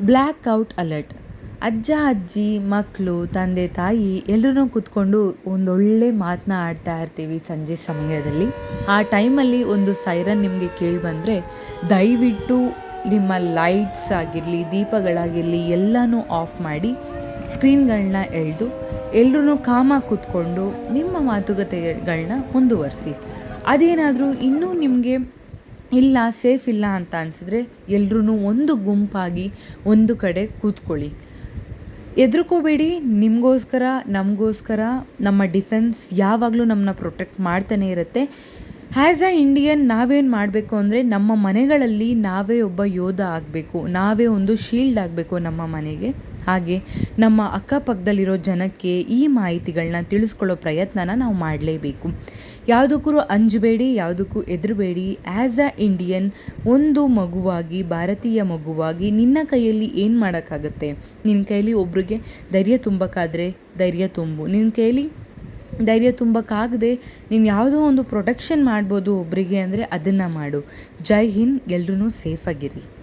Black out alert. ಅಜ್ಜ, ಅಜ್ಜಿ ಮಕ್ಕಳು ತಂದೆ, ತಾಯಿ ಎಲ್ಲರೂ ಕೂತ್ಕೊಂಡು ಒಂದೊಳ್ಳೆ ಮಾತನ್ನ ಆಡ್ತಾ ಇರ್ತೀವಿ ಸಂಜೆ ಸಮಯದಲ್ಲಿ. ಆ ಟೈಮಲ್ಲಿ ಒಂದು ಸೈರನ್ ನಿಮಗೆ ಕೇಳಿ ಬಂದರೆ, ದಯವಿಟ್ಟು ನಿಮ್ಮ ಲೈಟ್ಸ್ ಆಗಿರಲಿ, ದೀಪಗಳಾಗಿರಲಿ ಎಲ್ಲನೂ ಆಫ್ ಮಾಡಿ ಸ್ಕ್ರೀನ್ಗಳನ್ನ ಎಳೆದು ಎಲ್ಲರೂ ಕಾಮ ಕೂತ್ಕೊಂಡು ನಿಮ್ಮ ಮಾತುಕತೆಗಳನ್ನ ಮುಂದುವರಿಸಿ. ಅದೇನಾದರೂ ಇನ್ನೂ ನಿಮಗೆ ಇಲ್ಲ ಸೇಫ್ ಇಲ್ಲ ಅಂತ ಅನಿಸಿದ್ರೆ ಎಲ್ರೂ ಒಂದು ಗುಂಪಾಗಿ ಒಂದು ಕಡೆ ಕೂತ್ಕೊಳ್ಳಿ. ಹೆದ್ರುಕೋಬೇಡಿ ನಿಮಗೋಸ್ಕರ, ನಮಗೋಸ್ಕರ, ನಮ್ಮ ಡಿಫೆನ್ಸ್ ಯಾವಾಗಲೂ ನಮ್ಮನ್ನ ಪ್ರೊಟೆಕ್ಟ್ ಮಾಡ್ತಾನೆ ಇರುತ್ತೆ. ಆ್ಯಸ್ ಅ ಇಂಡಿಯನ್ ನಾವೇನು ಮಾಡಬೇಕು ಅಂದರೆ ನಮ್ಮ ಮನೆಗಳಲ್ಲಿ ನಾವೇ ಒಬ್ಬ ಯೋಧ ಆಗಬೇಕು. ನಾವೇ ಒಂದು ಶೀಲ್ಡ್ ಆಗಬೇಕು ನಮ್ಮ ಮನೆಗೆ. ಹಾಗೆ ನಮ್ಮ ಅಕ್ಕಪಕ್ಕದಲ್ಲಿರೋ ಜನಕ್ಕೆ ಈ ಮಾಹಿತಿಗಳನ್ನ ತಿಳಿಸ್ಕೊಳ್ಳೋ ಪ್ರಯತ್ನನ ನಾವು ಮಾಡಲೇಬೇಕು. ಯಾವುದಕ್ಕೂ ಅಂಜಬೇಡಿ, ಯಾವುದಕ್ಕೂ ಎದುರುಬೇಡಿ ಆ್ಯಸ್ ಅ ಇಂಡಿಯನ್ ಒಂದು ಮಗುವಾಗಿ, ಭಾರತೀಯ ಮಗುವಾಗಿ ನಿನ್ನ ಕೈಯಲ್ಲಿ ಏನು ಮಾಡೋಕ್ಕಾಗತ್ತೆ? ನಿನ್ನ ಕೈಯಲ್ಲಿ ಒಬ್ರಿಗೆ ಧೈರ್ಯ ತುಂಬಕ್ಕಾದರೆ ಧೈರ್ಯ ತುಂಬು. ನಿನ್ನ ಕೈಲಿ ಧೈರ್ಯ ತುಂಬಕ್ಕಾಗದೆ ನೀನು ಯಾವುದೋ ಒಂದು ಪ್ರೊಟೆಕ್ಷನ್ ಮಾಡ್ಬೋದು ಒಬ್ಬರಿಗೆ ಅಂದರೆ ಅದನ್ನು ಮಾಡು. ಜೈ ಹಿಂದ್ ಎಲ್ರೂ ಸೇಫಾಗಿರಿ